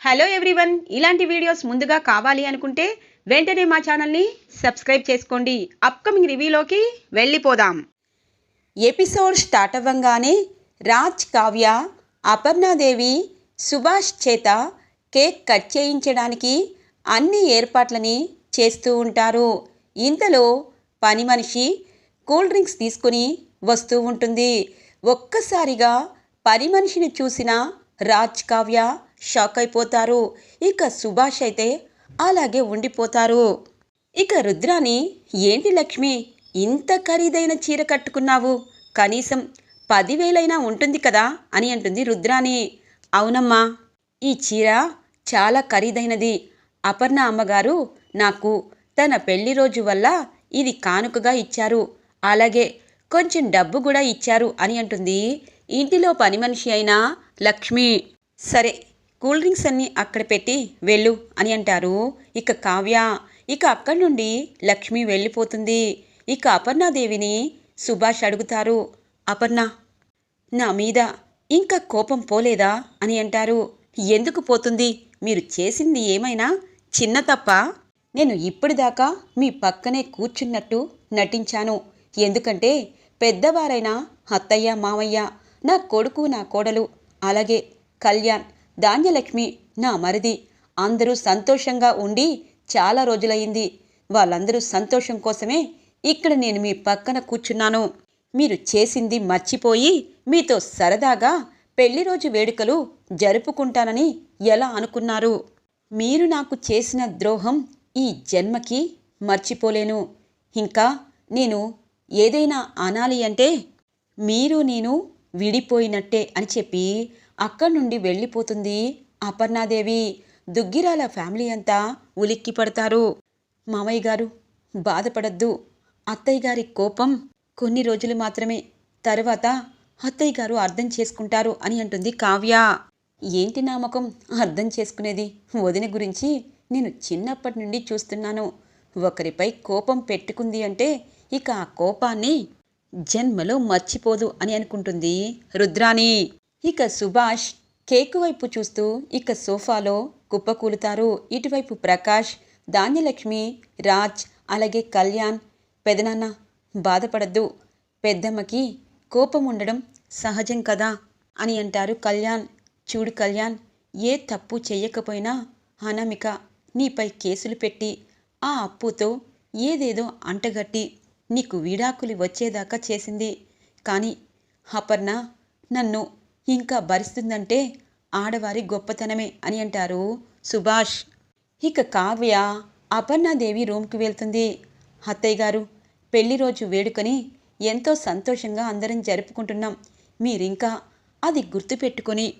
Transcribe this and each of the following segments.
Hello everyone ఇలాంటి videos ముందుగా కావాలి అనుకుంటే వెంటనే మా ఛానల్ని సబ్స్క్రైబ్ చేసుకోండి. అప్కమింగ్ రివ్యూలోకి వెళ్ళిపోదాం. ఎపిసోడ్ స్టార్ట్ అవ్వంగానే రాజ్ కావ్య అపర్ణాదేవి సుభాష్ చేత కేక్ కట్ చేయించడానికి అన్ని ఏర్పాట్లని చేస్తూ ఉంటారు. ఇంతలో పని మనిషి కూల్ డ్రింక్స్ తీసుకుని వస్తూ ఉంటుంది. ఒక్కసారిగా పని మనిషిని చూసిన రాజ్ కావ్య షాక్ అయిపోతారు ఇక సుభాష్ అయితే అలాగే ఉండిపోతారు. ఇక రుద్రాని ఏంటి లక్ష్మి ఇంత ఖరీదైన చీర కట్టుకున్నావు? కనీసం పదివేలైనా ఉంటుంది కదా అని అంటుంది రుద్రాని అవునమ్మా ఈ చీర చాలా ఖరీదైనది. అపర్ణ అమ్మగారు నాకు తన పెళ్ళి రోజు వల్ల ఇది కానుకగా ఇచ్చారు. అలాగే కొంచెం డబ్బు కూడా ఇచ్చారు అని అంటుంది. ఇంటిలో పని మనిషి అయినా లక్ష్మి. సరే కూల్ డ్రింక్స్ అన్నీ అక్కడ పెట్టి వెళ్ళు అని అంటారు. ఇక కావ్య ఇక అక్కడి నుండి లక్ష్మి వెళ్ళిపోతుంది. ఇక అపర్ణాదేవిని సుభాష్ అడుగుతారు అపర్ణ నా మీద ఇంకా కోపం పోలేదా? అని అంటారు. ఎందుకు పోతుంది? మీరు చేసింది ఏమైనా చిన్న తప్ప? నేను ఇప్పటిదాకా మీ పక్కనే కూర్చున్నట్టు నటించాను. ఎందుకంటే పెద్దవారైన అత్తయ్య మామయ్య నా కొడుకు నా కోడలు అలాగే కళ్యాణ్ ధాన్యలక్ష్మి నా మరిది. అందరూ సంతోషంగా ఉండి చాలా రోజులయ్యింది. వాళ్ళందరూ సంతోషం కోసమే ఇక్కడ నేను మీ పక్కన కూర్చున్నాను. మీరు చేసింది మర్చిపోయి మీతో సరదాగా పెళ్ళి రోజు వేడుకలు జరుపుకుంటానని ఎలా అనుకున్నారు? మీరు నాకు చేసిన ద్రోహం ఈ జన్మకి మర్చిపోలేను. ఇంకా నేను ఏదైనా అనాలి అంటే మీరు నేను విడిపోయినట్టే అని చెప్పి అక్కడి నుండి వెళ్ళిపోతుంది. అపర్ణాదేవి దుగ్గిరాల ఫ్యామిలీ అంతా ఉలిక్కి పడతారు మామయ్య గారు బాధపడద్దు. అత్తయ్య గారి కోపం కొన్ని రోజులు మాత్రమే. తర్వాత అత్తయ్య గారు అర్థం చేసుకుంటారు అని అంటుంది కావ్య. ఏంటి నామకం? అర్థం చేసుకునేది వదిన గురించి నేను చిన్నప్పటి నుండి చూస్తున్నాను. ఒకరిపై కోపం పెట్టుకుంది అంటే ఇక ఆ కోపాన్ని జన్మలో మర్చిపోదు అని అనుకుంటుంది రుద్రాణి. ఇక సుభాష్ కేకు వైపు చూస్తూ ఇక సోఫాలో కుప్పకూలుతారు. ఇటువైపు ప్రకాష్ ధాన్యలక్ష్మి రాజ్ అలాగే కళ్యాణ్. పెదనాన్న బాధపడద్దు. పెద్దమ్మకి కోపం ఉండడం సహజం కదా అని అంటారు కళ్యాణ్. చూడు కళ్యాణ్ ఏ తప్పు చెయ్యకపోయినా అనామిక నీపై కేసులు పెట్టి ఆ అప్పుతో ఏదేదో అంటగట్టి నీకు విడాకులు వచ్చేదాకా చేసింది. కానీ అపర్ణ నన్ను ఇంకా భరిస్తుందంటే ఆడవారి గొప్పతనమే అని అంటారు సుభాష్. ఇక కావ్య అపర్ణాదేవి రూమ్కి వెళ్తుంది. అత్తయ్య గారు పెళ్ళి రోజు వేడుకని ఎంతో సంతోషంగా అందరం జరుపుకుంటున్నాం. మీరింకా అది గుర్తుపెట్టుకొని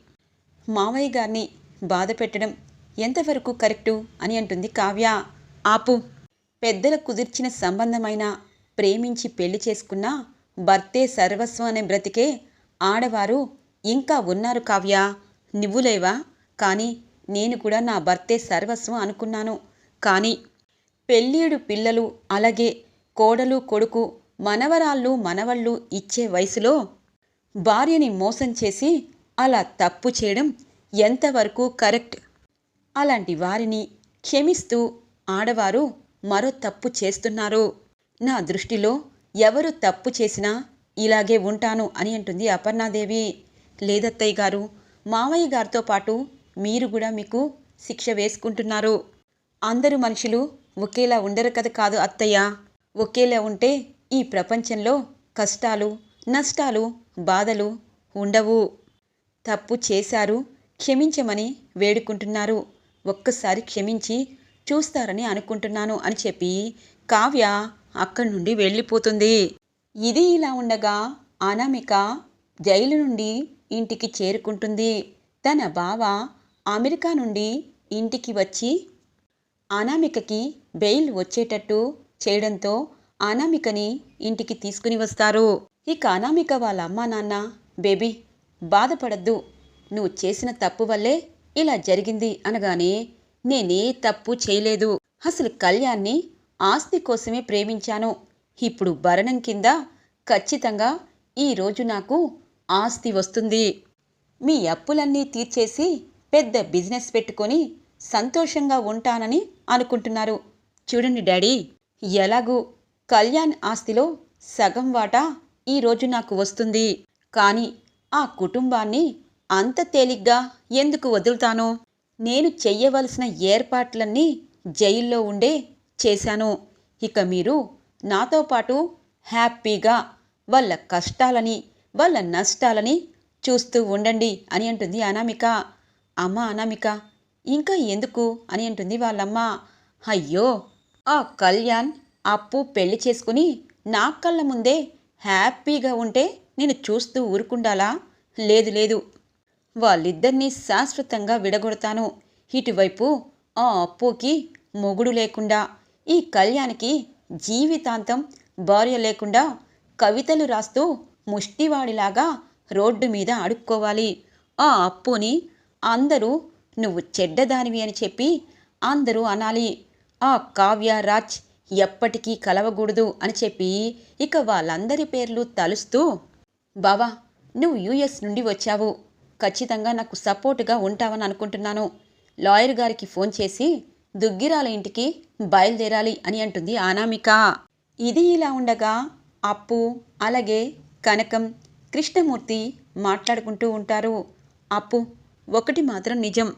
మావయ్య గారిని బాధ పెట్టడం ఎంతవరకు కరెక్టు అని అంటుంది కావ్య. ఆపు. పెద్దల కుదిర్చిన సంబంధమైన ప్రేమించి పెళ్ళి చేసుకున్న భర్తే సర్వస్వం అనే బ్రతికే ఆడవారు ఇంకా ఉన్నారు కావ్య. నువ్వులేవా? కానీ నేను కూడా నా భర్తే సర్వస్వం అనుకున్నాను. కానీ పెళ్ళీడు పిల్లలు అలాగే కోడలు కొడుకు మనవరాళ్ళు మనవళ్ళు ఇచ్చే వయసులో భార్యని మోసం చేసి అలా తప్పు చేయడం ఎంతవరకు కరెక్ట్? అలాంటి వారిని క్షమిస్తూ ఆడవారు మరో తప్పు చేస్తున్నారు. నా దృష్టిలో ఎవరు తప్పు చేసినా ఇలాగే ఉంటాను అని అంటుంది అపర్ణాదేవి. లేదత్తయ్య గారు మావయ్య గారితో పాటు మీరు కూడా మీకు శిక్ష వేసుకుంటున్నారు. అందరు మనుషులు ఒకేలా ఉండరు కదా కాదు అత్తయ్య. ఒకేలా ఉంటే ఈ ప్రపంచంలో కష్టాలు నష్టాలు బాధలు ఉండవు. తప్పు చేశారు క్షమించమని వేడుకుంటున్నారు. ఒక్కసారి క్షమించి చూస్తారని అనుకుంటున్నాను అని చెప్పి కావ్య అక్కడి నుండి వెళ్ళిపోతుంది. ఇది ఇలా ఉండగా అనామిక జైలు నుండి ఇంటికి చేరుకుంటుంది. తన బావ అమెరికా నుండి ఇంటికి వచ్చి అనామికకి బెయిల్ వచ్చేటట్టు చేయడంతో అనామికని ఇంటికి తీసుకుని వస్తారు. ఇక అనామిక వాళ్ళ అమ్మా నాన్న బేబీ బాధపడద్దు. నువ్వు చేసిన తప్పు వల్లే ఇలా జరిగింది అనగానే నేనే తప్పు చేయలేదు. అసలు కళ్యాణ్ని ఆస్తి కోసమే ప్రేమించాను. ఇప్పుడు భరణం కింద ఖచ్చితంగా ఈరోజు నాకు ఆస్తి వస్తుంది. మీ అప్పులన్నీ తీర్చేసి పెద్ద బిజినెస్ పెట్టుకొని సంతోషంగా ఉంటానని అనుకుంటున్నారు. చూడండి డాడీ ఎలాగూ కళ్యాణ్ ఆస్తిలో సగం వాటా ఈరోజు నాకు వస్తుంది. కానీ ఆ కుటుంబాన్ని అంత తేలిగ్గా ఎందుకు వదులుతాను? నేను చెయ్యవలసిన ఏర్పాట్లన్నీ జైల్లో ఉండే చేశాను. ఇక మీరు నాతో పాటు హ్యాపీగా వాళ్ళ కష్టాలని వాళ్ళ నష్టాలని చూస్తూ ఉండండి అని అంటుంది అనామిక. అమ్మ అనామిక ఇంకా ఎందుకు అని అంటుంది వాళ్ళమ్మ. అయ్యో ఆ కళ్యాణ్ అప్పు పెళ్ళి చేసుకుని నా కళ్ళ ముందే హ్యాపీగా ఉంటే నేను చూస్తూ ఊరుకుండాలా? లేదు లేదు. వాళ్ళిద్దరినీ శాశ్వతంగా విడగొడతాను. ఇటువైపు ఆ అప్పుకి మొగుడు లేకుండా ఈ కళ్యాణ్కి జీవితాంతం భార్య లేకుండా కవితలు రాస్తూ ముష్టివాడిలాగా రోడ్డు మీద అడుక్కోవాలి ఆ అప్పుని అందరూ నువ్వు చెడ్డదానివి అని చెప్పి అందరూ అనాలి. ఆ కావ్య రాజ్ ఎప్పటికీ కలవకూడదు అని చెప్పి ఇక వాళ్ళందరి పేర్లు తలుస్తూ బావా నువ్వు యూఎస్ నుండి వచ్చావు. ఖచ్చితంగా నాకు సపోర్టుగా ఉంటావని అనుకుంటున్నాను. లాయర్ గారికి ఫోన్ చేసి దుగ్గిరాల ఇంటికి బయలుదేరాలి అని అంటుంది అనామిక. ఇది ఇలా ఉండగా అప్పు అలాగే కనకం కృష్ణమూర్తి మాట్లాడుకుంటూ ఉంటారు. అప్పు ఒకటి మాత్రం నిజం.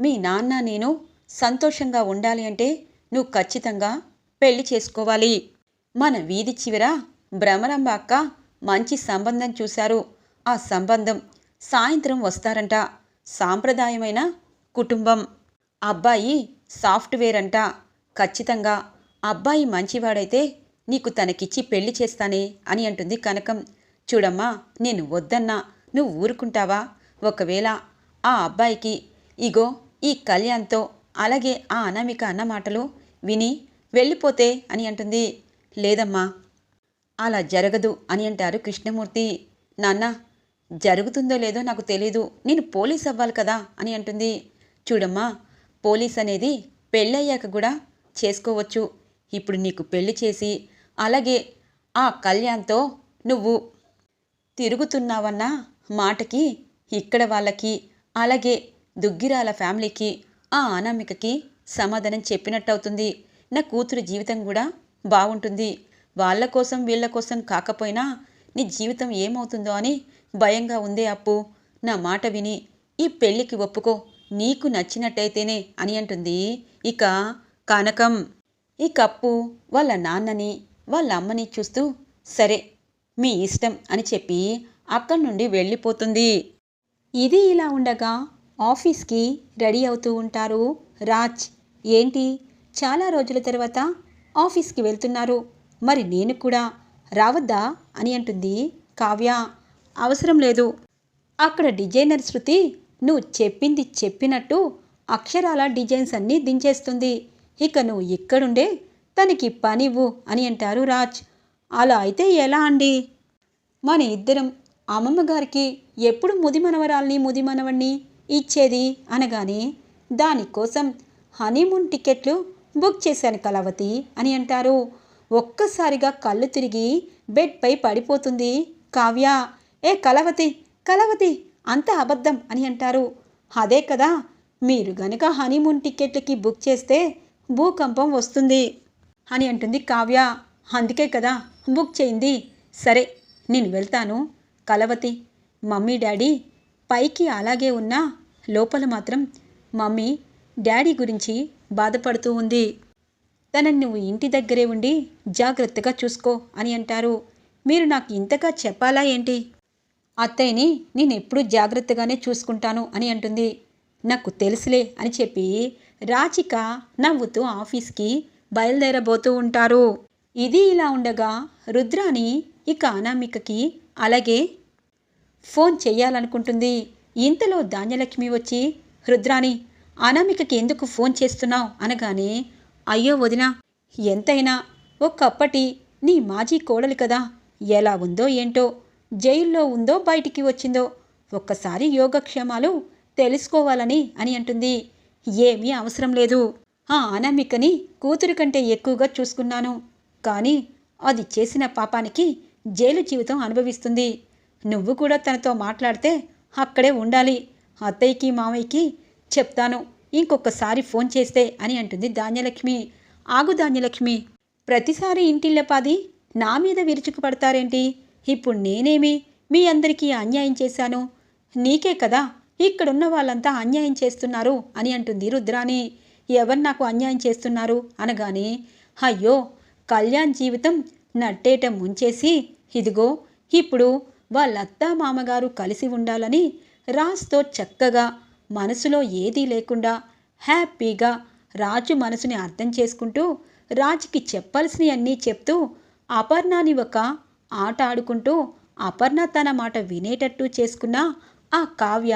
మీ నాన్న నేను సంతోషంగా ఉండాలి అంటే నువ్వు ఖచ్చితంగా పెళ్ళి చేసుకోవాలి. మన వీధి చివర భ్రమరంబ అక్క మంచి సంబంధం చూశారు. ఆ సంబంధం సాయంత్రం వస్తారంట. సాంప్రదాయమైన కుటుంబం. అబ్బాయి సాఫ్ట్వేర్ అంట. ఖచ్చితంగా అబ్బాయి మంచివాడైతే నీకు తనకిచ్చి పెళ్ళి చేస్తానే అని అంటుంది కనకం. చూడమ్మా నేను వద్దన్నా నువ్వు ఊరుకుంటావా? ఒకవేళ ఆ అబ్బాయికి ఇగో ఈ కళ్యాణ్తో అలాగే ఆ అనామిక అన్న మాటలు విని వెళ్ళిపోతే అని అంటుంది. లేదమ్మా అలా జరగదు అని అంటారు కృష్ణమూర్తి. నాన్న జరుగుతుందో లేదో నాకు తెలీదు నేను పోలీస్ అవ్వాలి కదా అని అంటుంది. చూడమ్మా పోలీస్ అనేది పెళ్ళయ్యాక కూడా చేసుకోవచ్చు. ఇప్పుడు నీకు పెళ్ళి చేసి అలాగే ఆ కళ్యాణ్తో నువ్వు తిరుగుతున్నావన్న మాటకి ఇక్కడ వాళ్ళకి అలాగే దుగ్గిరాల ఫ్యామిలీకి ఆ అనామికకి సమాధానం చెప్పినట్టవుతుంది. నా కూతురు జీవితం కూడా బాగుంటుంది. వాళ్ళ కోసం వీళ్ళ కోసం కాకపోయినా నీ జీవితం ఏమవుతుందో అని భయంగా ఉందే అప్పు. నా మాట విని ఈ పెళ్ళికి ఒప్పుకో నీకు నచ్చినట్టయితేనే అని అంటుంది. ఇక కనకం. ఈ కప్పు వాళ్ళ నాన్నని వాళ్ళ అమ్మని చూస్తూ సరే మీ ఇష్టం అని చెప్పి అక్కడి నుండి వెళ్ళిపోతుంది. ఇది ఇలా ఉండగా ఆఫీస్కి రెడీ అవుతూ ఉంటారు రాజ్. ఏంటి? చాలా రోజుల తర్వాత ఆఫీస్కి వెళ్తున్నారు. మరి నేను కూడా రావద్దా? అని అంటుంది కావ్య. అవసరం లేదు. అక్కడ డిజైనర్ శృతి నువ్వు చెప్పింది చెప్పినట్టు అక్షరాల డిజైన్స్ అన్నీ దించేస్తుంది. ఇక నువ్వు ఇక్కడుండే తనకి పనివ్వు అని అంటారు రాజ్. అలా అయితే ఎలా అండి? మన ఇద్దరం అమ్మమ్మ గారికి ఎప్పుడు ముదిమనవరాల్ని ముదిమనవణ్ణి ఇచ్చేది? అనగానే దానికోసం హనీమూన్ టికెట్లు బుక్ చేశాను కలవతి అని అంటారు. ఒక్కసారిగా కళ్ళు తిరిగి బెడ్పై పడిపోతుంది కావ్య. ఏ కలవతి కలవతి అంత అబద్ధం అని అంటారు. అదే కదా మీరు గనుక హనీమూన్ టికెట్లకి బుక్ చేస్తే భూకంపం వస్తుంది. అని అంటుంది కావ్య. అందుకే కదా బుక్ చేయింది. సరే నేను వెళ్తాను. కలవతి మమ్మీ డాడీ పైకి అలాగే ఉన్నా లోపల మాత్రం మమ్మీ డాడీ గురించి బాధపడుతూ ఉంది. తనని నువ్వు ఇంటి దగ్గరే ఉండి జాగ్రత్తగా చూసుకో అని అంటారు. మీరు నాకు ఇంతగా చెప్పాలా ఏంటి? అత్తయ్యని నేను ఎప్పుడూ జాగ్రత్తగానే చూసుకుంటాను అని అంటుంది. నాకు తెలుసులే అని చెప్పి రాచిక నవ్వుతూ ఆఫీస్కి బయలుదేరబోతూ ఉంటారు. ఇది ఇలా ఉండగా రుద్రాని ఇక అనామికకి అలాగే ఫోన్ చేయాలనుకుంటుంది. ఇంతలో ధాన్యలక్ష్మి వచ్చి రుద్రాని అనామికకి ఎందుకు ఫోన్ చేస్తున్నావు? అనగానే అయ్యో వదినా ఎంతైనా ఒక్కప్పటి నీ మాజీ కోడలి కదా ఎలా ఉందో ఏంటో జైల్లో ఉందో బయటికి వచ్చిందో ఒక్కసారి యోగక్షేమాలు తెలుసుకోవాలని అని అంటుంది. ఏమీ అవసరం లేదు. ఆ అనామికని కూతురు కంటే ఎక్కువగా చూసుకున్నాను. కానీ అది చేసిన పాపానికి జైలు జీవితం అనుభవిస్తుంది. నువ్వు కూడా తనతో మాట్లాడితే అక్కడే ఉండాలి. అత్తయ్యకి మామయ్యకి చెప్తాను. ఇంకొకసారి ఫోన్ చేస్తే అని అంటుంది ధాన్యలక్ష్మి. ఆగు ధాన్యలక్ష్మి. ప్రతిసారి ఇంటిల్లపాది నా మీద విరుచుకుపడతారేంటి? ఇప్పుడు నేనేమి? మీ అందరికీ అన్యాయం చేశాను. నీకే కదా ఇక్కడున్న వాళ్ళంతా అన్యాయం చేస్తున్నారు అని అంటుంది రుద్రాని ఎవరు నాకు అన్యాయం చేస్తున్నారు? అనగానే అయ్యో కళ్యాణ్ జీవితం నట్టేట ముంచేసి ఇదిగో ఇప్పుడు వాళ్ళత్తా మామగారు కలిసి ఉండాలని రాజ్తో చక్కగా మనసులో ఏదీ లేకుండా హ్యాపీగా రాజు మనసుని అర్థం చేసుకుంటూ రాజుకి చెప్పాల్సినవన్నీ చెప్తూ అపర్ణాని ఒక ఆట ఆడుకుంటూ అపర్ణ తన మాట వినేటట్టు చేసుకున్న ఆ కావ్య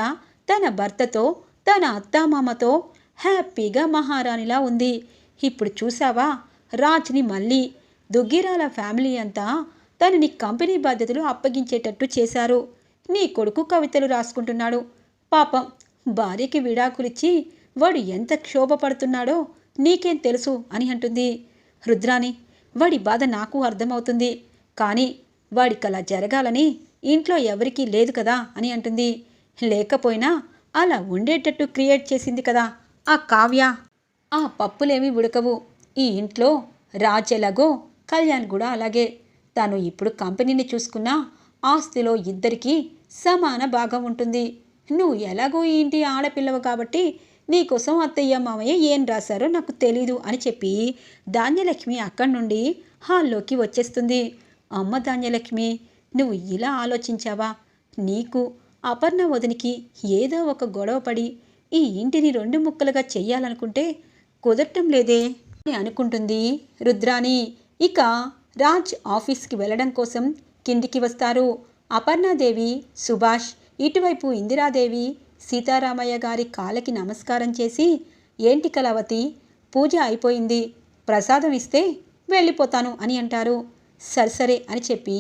తన భర్తతో తన అత్తామామతో హ్యాపీగా మహారాణిలా ఉంది. ఇప్పుడు చూసావా రాజ్ని మళ్ళీ. దుగ్గిరాల ఫ్యామిలీ అంతా తనని కంపెనీ బాధ్యతలు అప్పగించేటట్టు చేశారు. నీ కొడుకు కవితలు రాసుకుంటున్నాడు. పాపం భార్యకి విడాకులిచ్చి వాడు ఎంత క్షోభపడుతున్నాడో నీకేం తెలుసు అని అంటుంది. రుద్రాని వాడి బాధ నాకు అర్థమవుతుంది. కానీ వాడికి అలా జరగాలని ఇంట్లో ఎవరికీ లేదు కదా అని అంటుంది. లేకపోయినా అలా ఉండేటట్టు క్రియేట్ చేసింది కదా. ఆ కావ్య ఆ పప్పులేమి ఉడకవు. ఈ ఇంట్లో రాజ్ కళ్యాణ్ కూడా అలాగే. తను ఇప్పుడు కంపెనీని చూసుకున్నా ఆస్తిలో ఇద్దరికీ సమాన భాగం ఉంటుంది. నువ్వు ఎలాగో ఈ ఇంటి ఆడపిల్లవు కాబట్టి నీకోసం అత్తయ్య మామయ్య ఏం రాశారో నాకు తెలీదు అని చెప్పి ధాన్యలక్ష్మి అక్కడి నుండి హాల్లోకి వచ్చేస్తుంది. అమ్మ ధాన్యలక్ష్మి నువ్వు ఇలా ఆలోచించావా? నీకు అపర్ణ వదినికి ఏదో ఒక గొడవ పడి ఈ ఇంటిని రెండు ముక్కలుగా చెయ్యాలనుకుంటే కుదరటం లేదే అని అనుకుంటుంది రుద్రాని ఇక రాజ్ ఆఫీస్కి వెళ్ళడం కోసం కిందికి వస్తారు. అపర్ణాదేవి సుభాష్ ఇటువైపు ఇందిరాదేవి సీతారామయ్య గారి కాళ్ళకి నమస్కారం చేసి ఏంటి కళావతి? పూజ అయిపోయింది. ప్రసాదం ఇస్తే వెళ్ళిపోతాను అని అంటారు. సరిసరే అని చెప్పి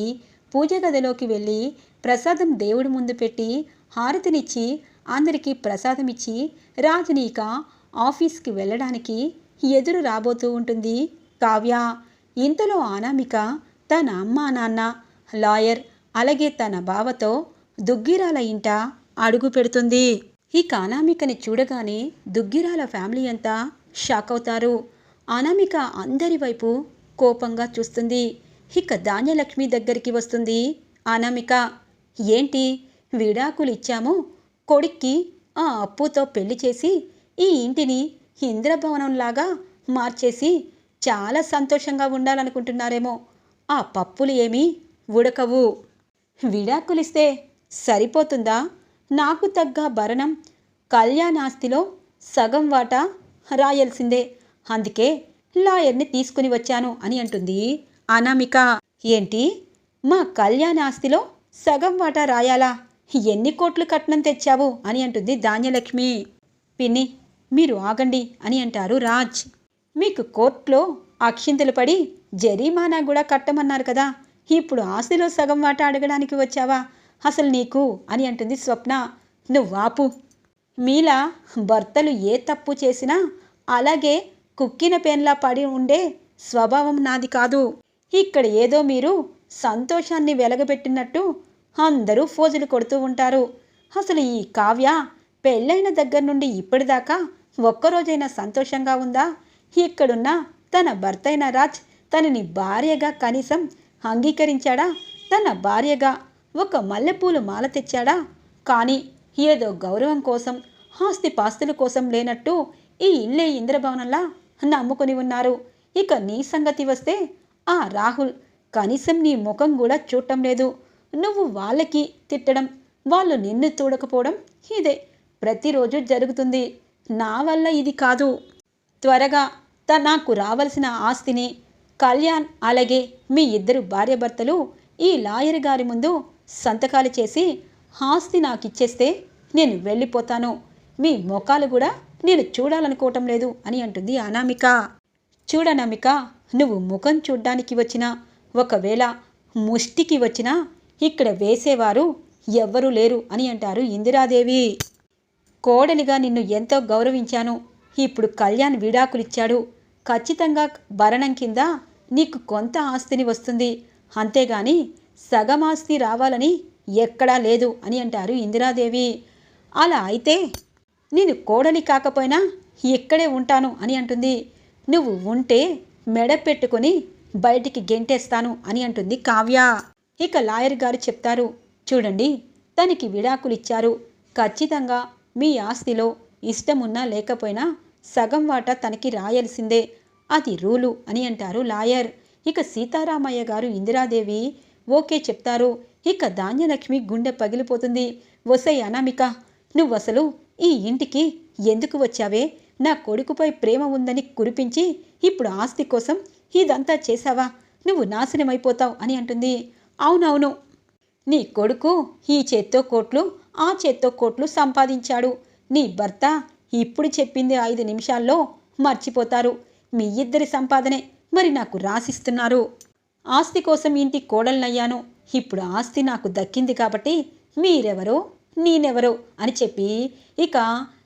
పూజ గదిలోకి వెళ్ళి ప్రసాదం దేవుడి ముందు పెట్టి హారతినిచ్చి అందరికీ ప్రసాదం ఇచ్చి రాజనీక ఆఫీస్కి వెళ్ళడానికి ఎదురు రాబోతూ ఉంటుంది. కావ్య ఇంతలో అనామిక తన అమ్మ నాన్న లాయర్ అలాగే తన బావతో దుగ్గిరాల ఇంట అడుగు పెడుతుంది. ఇక అనామికని చూడగానే దుగ్గిరాల ఫ్యామిలీ అంతా షాక్ అవుతారు. అనామిక అందరి వైపు కోపంగా చూస్తుంది. ఇక ధాన్యలక్ష్మి దగ్గరికి వస్తుంది అనామిక. ఏంటి విడాకులు ఇచ్చాము? కొడుక్కి ఆ అప్పుతో పెళ్ళి చేసి ఈ ఇంటిని ఇంద్రభవనంలాగా మార్చేసి చాలా సంతోషంగా ఉండాలనుకుంటున్నారేమో. ఆ పప్పులు ఏమీ ఉడకవు. విడాకులిస్తే సరిపోతుందా? నాకు తగ్గ భరణం కళ్యాణాస్తిలో సగం వాటా రాయాల్సిందే. అందుకే లాయర్ని తీసుకుని వచ్చాను అని అంటుంది అనామిక. ఏంటి? మా కళ్యాణాస్తిలో సగం వాటా రాయాలా? ఎన్ని కోట్లు కట్నం తెచ్చావు? అని అంటుంది ధాన్యలక్ష్మి. పిన్ని మీరు ఆగండి అని అంటారు రాజ్. మీకు కోర్టులో అక్షింతలు పడి జరిమానా కూడా కట్టమన్నారు కదా. ఇప్పుడు ఆస్తిలో సగం వాట అడగడానికి వచ్చావా? అసలు నీకు? అని అంటుంది స్వప్న. నువ్వాపు మీలా భర్తలు ఏ తప్పు చేసినా అలాగే కుక్కిన పెన్లా పడి ఉండే స్వభావం నాది కాదు. ఇక్కడ ఏదో మీరు సంతోషాన్ని వెలగబెట్టినట్టు అందరూ ఫోజులు కొడుతూ ఉంటారు. అసలు ఈ కావ్య పెళ్ళైన దగ్గర నుండి ఇప్పటిదాకా ఒక్కరోజైనా సంతోషంగా ఉందా? ఇక్కడున్న తన భర్త అయిన రాజ్ తనని భార్యగా కనీసం అంగీకరించాడా? తన భార్యగా ఒక మల్లెపూలు మాల తెచ్చాడా? కానీ ఏదో గౌరవం కోసం ఆస్తి పాస్తుల కోసం లేనట్టు ఈ ఇల్లే ఇంద్రభవనంలా నమ్ముకుని ఉన్నారు. ఇక నీ సంగతి వస్తే ఆ రాహుల్ కనీసం నీ ముఖం కూడా చూడటం లేదు. నువ్వు వాళ్ళకి తిట్టడం వాళ్ళు నిన్ను చూడకపోవడం ఇదే. ప్రతిరోజు జరుగుతుంది. నా వల్ల ఇది కాదు. త్వరగా త నాకు రావలసిన ఆస్తిని కళ్యాణ్ అలాగే మీ ఇద్దరు భార్యాభర్తలు ఈ లాయర్ గారి ముందు సంతకాలు చేసి ఆస్తి నాకు ఇచ్చేస్తే నేను వెళ్ళిపోతాను. మీ ముఖాలు కూడా నేను చూడాలనుకోవటం లేదు అని అంటుంది అనామిక. చూడనామిక నువ్వు ముఖం చూడ్డానికి వచ్చినా ఒకవేళ ముష్టికి వచ్చినా ఇక్కడ వేసేవారు ఎవ్వరూ లేరు అని అంటారు ఇందిరాదేవి. కోడలిగా నిన్ను ఎంతో గౌరవించాను. ఇప్పుడు కళ్యాణ్ విడాకులిచ్చాడు. ఖచ్చితంగా భరణం కింద నీకు కొంత ఆస్తిని వస్తుంది. అంతేగాని సగమాస్తి రావాలని ఎక్కడా లేదు అని అంటారు ఇందిరాదేవి. అలా అయితే నేను కోడలి కాకపోయినా ఇక్కడే ఉంటాను అని అంటుంది. నువ్వు ఉంటే మెడ పెట్టుకొని బయటికి గెంటేస్తాను అని అంటుంది కావ్య. ఇక లాయర్ గారు చెప్తారు చూడండి తనకి విడాకులు ఇచ్చారు. ఖచ్చితంగా మీ ఆస్తిలో ఇష్టమున్నా లేకపోయినా సగం వాటా తనకి రాయాల్సిందే. అది రూలు అని అంటారు లాయర్. ఇక సీతారామయ్య గారు ఇందిరాదేవి ఓకే చెప్తారు. ఇక ధాన్యలక్ష్మి గుండె పగిలిపోతుంది. వసై అనామిక నువ్వసలు ఈ ఇంటికి ఎందుకు వచ్చావే? నా కొడుకుపై ప్రేమ ఉందని కురిపించి ఇప్పుడు ఆస్తి కోసం ఇదంతా చేశావా? నువ్వు నాశనమైపోతావు అని అంటుంది. అవునవును. నీ కొడుకు ఈ చేత్తో కోట్లు ఆ చేత్తో కోట్లు సంపాదించాడు. నీ భర్త ఇప్పుడు చెప్పింది ఐదు నిమిషాల్లో మర్చిపోతారు. మీ ఇద్దరి సంపాదనే మరి నాకు రాసిస్తున్నారు. ఆస్తి కోసం ఇంటి కోడలనయ్యాను. ఇప్పుడు ఆస్తి నాకు దక్కింది కాబట్టి మీరెవరో నేనెవరో అని చెప్పి ఇక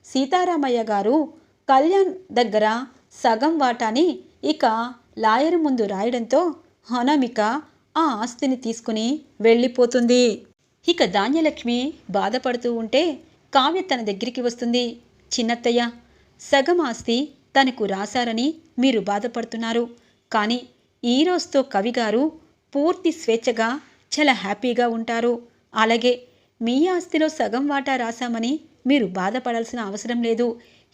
సీతారామయ్య గారు కళ్యాణ్ దగ్గర సగం వాటాని ఇక లాయర్ ముందు రాయడంతో అనామిక ఆ ఆస్తిని తీసుకుని వెళ్ళిపోతుంది. ఇక ధాన్యలక్ష్మి బాధపడుతూ ఉంటే కావ్య తన దగ్గరికి వస్తుంది. చిన్నత్తయ్య సగం ఆస్తి తనకు రాశారని మీరు బాధపడుతున్నారు. కానీ ఈరోజుతో కవిగారు పూర్తి స్వేచ్ఛగా చాలా హ్యాపీగా ఉంటారు. అలాగే మీ ఆస్తిలో సగం వాటా రాశామని మీరు బాధపడాల్సిన అవసరం లేదు.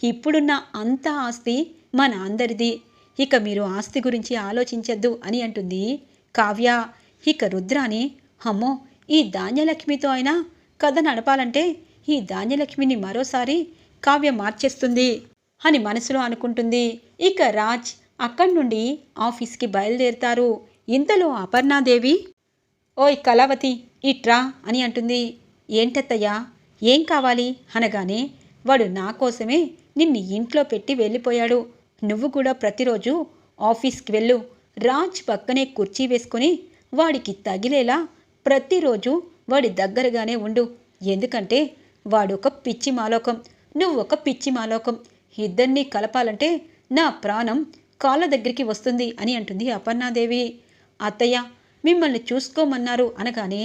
ఇప్పుడున్న అంత ఆస్తి మన అందరిది. ఇక మీరు ఆస్తి గురించి ఆలోచించద్దు అని అంటుంది కావ్య ఇక రుద్రాని అమ్మో ఈ ధాన్యలక్ష్మితో అయినా కథ నడపాలంటే ఈ ధాన్యలక్ష్మిని మరోసారి కావ్య మార్చేస్తుంది అని మనసులో అనుకుంటుంది. ఇక రాజ్ అక్కడి నుండి ఆఫీస్కి బయలుదేరుతారు. ఇంతలో అపర్ణాదేవి ఓయ్ కళావతి ఇట్రా అని అంటుంది. ఏంటత్తయ్యా ఏం కావాలి? అనగానే వాడు నా కోసమే నిన్ను ఇంట్లో పెట్టి వెళ్ళిపోయాడు. నువ్వు కూడా ప్రతిరోజు ఆఫీస్కి వెళ్ళు. రాజ్ పక్కనే కుర్చీ వేసుకొని వాడికి తగిలేలా ప్రతిరోజు వాడి దగ్గరగానే ఉండు. ఎందుకంటే వాడు ఒక పిచ్చి మాలోకం నువ్వు ఒక పిచ్చి మాలోకం. ఇద్దరినీ కలపాలంటే నా ప్రాణం కాళ్ళ దగ్గరికి వస్తుంది అని అంటుంది అపర్ణాదేవి. అత్తయ్య మిమ్మల్ని చూసుకోమన్నారు అనగానే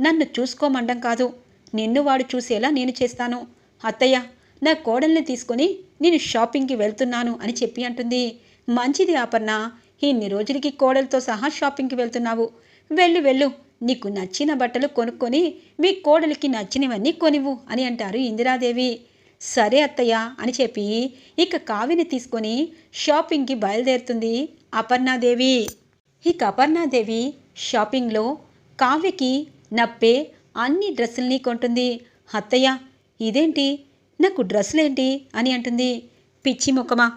నన్ను చూసుకోమండం కాదు. నిన్ను వాడు చూసేలా నేను చేస్తాను. అత్తయ్య నా కోడల్ని తీసుకొని నేను షాపింగ్కి వెళ్తున్నాను అని చెప్పి అంటుంది. మంచిది అపర్ణ ఇన్ని రోజులకి కోడలతో సహా షాపింగ్కి వెళ్తున్నావు. వెళ్ళు వెళ్ళు. నీకు నచ్చిన బట్టలు కొనుక్కొని మీ కోడలికి నచ్చినవన్నీ కొనివు అని అంటారు ఇందిరాదేవి. సరే అత్తయ్య అని చెప్పి ఇక కావిని తీసుకొని షాపింగ్కి బయలుదేరుతుంది అపర్ణాదేవి. ఇక అపర్ణాదేవి షాపింగ్లో కావ్యకి నప్పే అన్ని డ్రెస్సుల్ని కొంటుంది. అత్తయ్య ఇదేంటి? నాకు డ్రెస్సులేంటి? అని అంటుంది. పిచ్చి ముఖమా?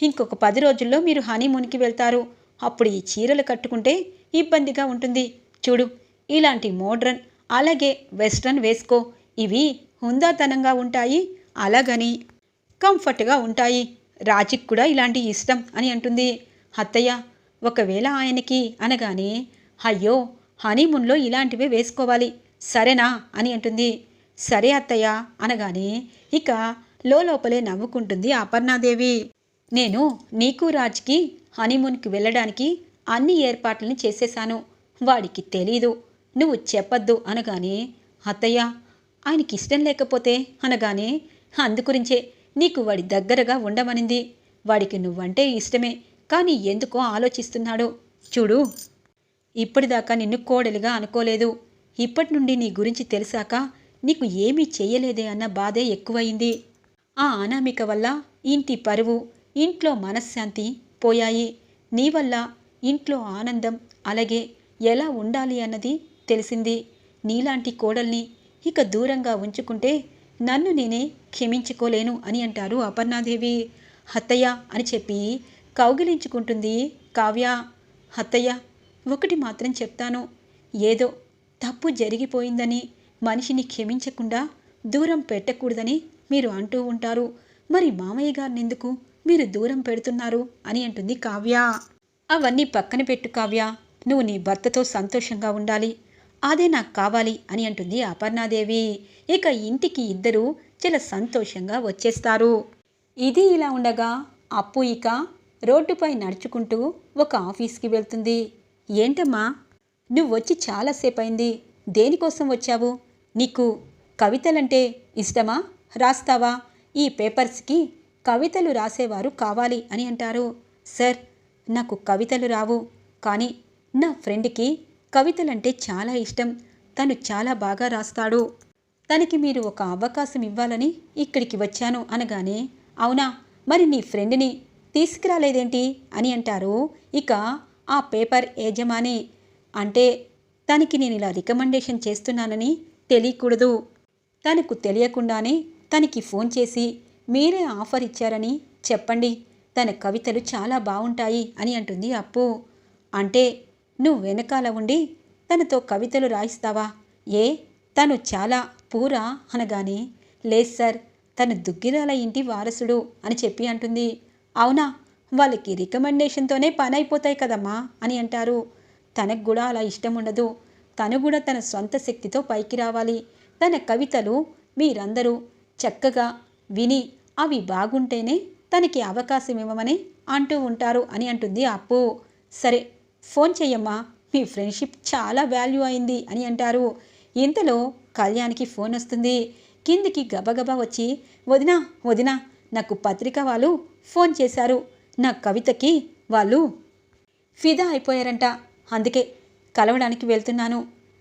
ఇంకొక పది రోజుల్లో మీరు హనీమూన్కి వెళ్తారు. అప్పుడు ఈ చీరలు కట్టుకుంటే ఇబ్బందిగా ఉంటుంది. చూడు ఇలాంటి మోడ్రన్ అలాగే వెస్ట్రన్ వేసుకో. ఇవి హుందాతనంగా ఉంటాయి అలాగని కంఫర్ట్గా ఉంటాయి. రాజుకి కూడా ఇలాంటి ఇష్టం అని అంటుంది. అత్తయ్య ఒకవేళ ఆయనకి అనగానే అయ్యో హనీమూన్లో ఇలాంటివే వేసుకోవాలి. సరేనా అని అంటుంది. సరే అత్తయ్య అనగానే ఇక లోపలే నవ్వుకుంటుంది అపర్ణాదేవి. నేను నీకు రాజ్కి హనీమూన్కి వెళ్ళడానికి అన్ని ఏర్పాట్లని చేసేశాను. వాడికి తెలీదు. నువ్వు చెప్పద్దు అనగానే అత్తయ్య ఆయనకి ఇష్టం లేకపోతే అనగానే అందుగురించే నీకు వాడి దగ్గరగా ఉండమనింది. వాడికి నువ్వంటే ఇష్టమే. కానీ ఎందుకో ఆలోచిస్తున్నాడు. చూడు. ఇప్పటిదాకా నిన్ను కోడలిగా అనుకోలేదు. ఇప్పటి నుండి నీ గురించి తెలిసాక నీకు ఏమీ చెయ్యలేదే అన్న బాధే ఎక్కువయింది. ఆ అనామిక వల్ల ఇంటి పరువు ఇంట్లో మనశ్శాంతి పోయాయి. నీ వల్ల ఇంట్లో ఆనందం అలాగే ఎలా ఉండాలి అన్నది తెలిసింది. నీలాంటి కోడల్ని ఇక దూరంగా ఉంచుకుంటే నన్ను నేనే క్షమించుకోలేను అని అంటారు అపర్ణాదేవి. హత్తయ్య అని చెప్పి కౌగిలించుకుంటుంది కావ్య. హత్తయ్య ఒకటి మాత్రం చెప్తాను. ఏదో తప్పు జరిగిపోయిందని మనిషిని క్షమించకుండా దూరం పెట్టకూడదని మీరు అంటూ ఉంటారు. మరి మామయ్య గారిని ఎందుకు మీరు దూరం పెడుతున్నారు అని అంటుంది కావ్య. అవన్నీ పక్కన పెట్టు కావ్య. నువ్వు నీ భర్తతో సంతోషంగా ఉండాలి. అదే నాకు కావాలి అని అంటుంది అపర్ణాదేవి. ఇక ఇంటికి ఇద్దరు చాలా సంతోషంగా వచ్చేస్తారు. ఇది ఇలా ఉండగా అప్పు ఇక రోడ్డుపై నడుచుకుంటూ ఒక ఆఫీస్కి వెళ్తుంది. ఏంటమ్మా? నువ్వు వచ్చి చాలాసేపు అయింది దేనికోసం వచ్చావు? నీకు కవితలంటే ఇష్టమా? రాస్తావా? ఈ పేపర్స్కి కవితలు రాసేవారు కావాలి అని అంటారు. సార్ నాకు కవితలు రావు. కానీ నా ఫ్రెండ్కి కవితలంటే చాలా ఇష్టం. తను చాలా బాగా రాస్తాడు. తనకి మీరు ఒక అవకాశం ఇవ్వాలని ఇక్కడికి వచ్చాను అనగానే అవునా? మరి నీ ఫ్రెండ్ని తీసుకురాలేదేంటి? అని అంటారు. ఇక ఆ పేపర్ యజమాని. అంటే తనకి నేను ఇలా రికమెండేషన్ చేస్తున్నానని తెలియకూడదు. తనకు తెలియకుండానే తనకి ఫోన్ చేసి మీరే ఆఫర్ ఇచ్చారని చెప్పండి. తన కవితలు చాలా బాగుంటాయి అని అంటుంది అప్పు. అంటే నువ్వు వెనకాల ఉండి తనతో కవితలు రాయిస్తావా? ఏ? తను చాలా పూరా అనగానే లేదు సార్ తను దుగ్గిరాల ఇంటి వారసుడు అని చెప్పి అంటుంది. అవునా? వాళ్ళకి రికమెండేషన్తోనే పని అయిపోతాయి కదమ్మా అని అంటారు. తనకు కూడా అలా ఇష్టం ఉండదు. తను కూడా తన సొంత శక్తితో పైకి రావాలి. తన కవితలు మీరందరూ చక్కగా విని అవి బాగుంటేనే తనకి అవకాశం ఇవ్వమని అంటూ ఉంటారు అని అంటుంది అప్పు. సరే ఫోన్ చెయ్యమ్మా మీ ఫ్రెండ్షిప్ చాలా వాల్యూ అయింది అని అంటారు. ఇంతలో కళ్యాణ్కి ఫోన్ వస్తుంది. కిందికి గబగబా వచ్చి వదినా వదినా నాకు పత్రిక వాళ్ళు ఫోన్ చేశారు. నా కవితకి వాళ్ళు ఫిదా అయిపోయారంట. అందుకే కలవడానికి వెళ్తున్నాను.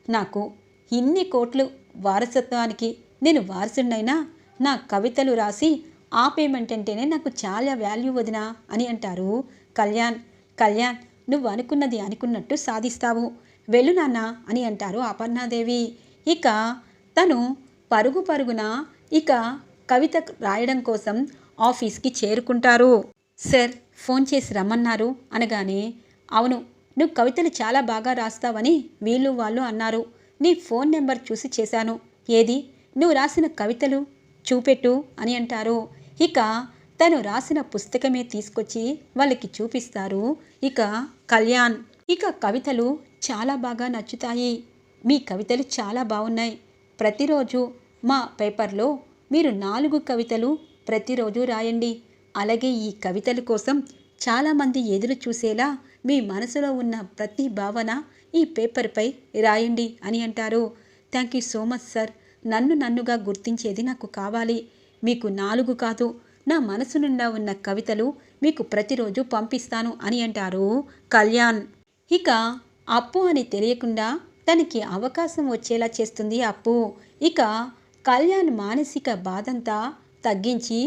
నాకు ఇన్ని కోట్లు వారసత్వానికి నేను వారసుడినైనా నా కవితలు రాసి ఆ పేమెంట్ అంటేనే నాకు చాలా వాల్యూ వదినా అని అంటారు. కళ్యాణ్ కళ్యాణ్ నువ్వు అనుకున్నది అనుకున్నట్టు సాధిస్తావు. వెళ్ళు నాన్న అని అంటారు అపర్ణాదేవి. ఇక తను పరుగు పరుగున ఇక కవిత రాయడం కోసం ఆఫీస్కి చేరుకుంటారు. సార్ ఫోన్ చేసి రమ్మన్నారు అనగానే అవును నువ్వు కవితలు చాలా బాగా రాస్తావని వీళ్ళు వాళ్ళు అన్నారు. నీ ఫోన్ నెంబర్ చూసి చేశాను. ఏది? నువ్వు రాసిన కవితలు? చూపెట్టు అని అంటారు. ఇక తను రాసిన పుస్తకమే తీసుకొచ్చి వాళ్ళకి చూపిస్తారు. ఇక కళ్యాణ్. ఇక కవితలు చాలా బాగా నచ్చుతాయి. మీ కవితలు చాలా బాగున్నాయి. ప్రతిరోజు మా పేపర్లో మీరు నాలుగు కవితలు ప్రతిరోజు రాయండి. అలాగే ఈ కవితల కోసం చాలామంది ఎదురు చూసేలా మీ మనసులో ఉన్న ప్రతి భావన ఈ పేపర్పై రాయండి అని అంటారు. Thank you so much sir. నన్ను నన్నుగా గుర్తించేది నాకు కావాలి. మీకు నాలుగు కాదు నా మనసు నిండా ఉన్న కవితలు మీకు ప్రతిరోజు పంపిస్తాను అని అంటారు కళ్యాణ్. ఇక అప్పు అని తెలియకుండా తనకి అవకాశం వచ్చేలా చేస్తుంది అప్పు. ఇక కళ్యాణ్ మానసిక బాధంతా తగ్గించి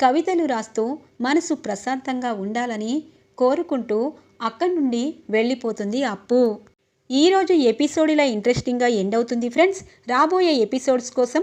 కవితలు రాస్తూ మనసు ప్రశాంతంగా ఉండాలని కోరుకుంటూ అక్కడి నుండి వెళ్ళిపోతుంది అప్పు. ఈరోజు ఎపిసోడ్ ఇలా ఇంట్రెస్టింగ్గా ఎండ్ అవుతుంది ఫ్రెండ్స్. రాబోయే ఎపిసోడ్స్ కోసం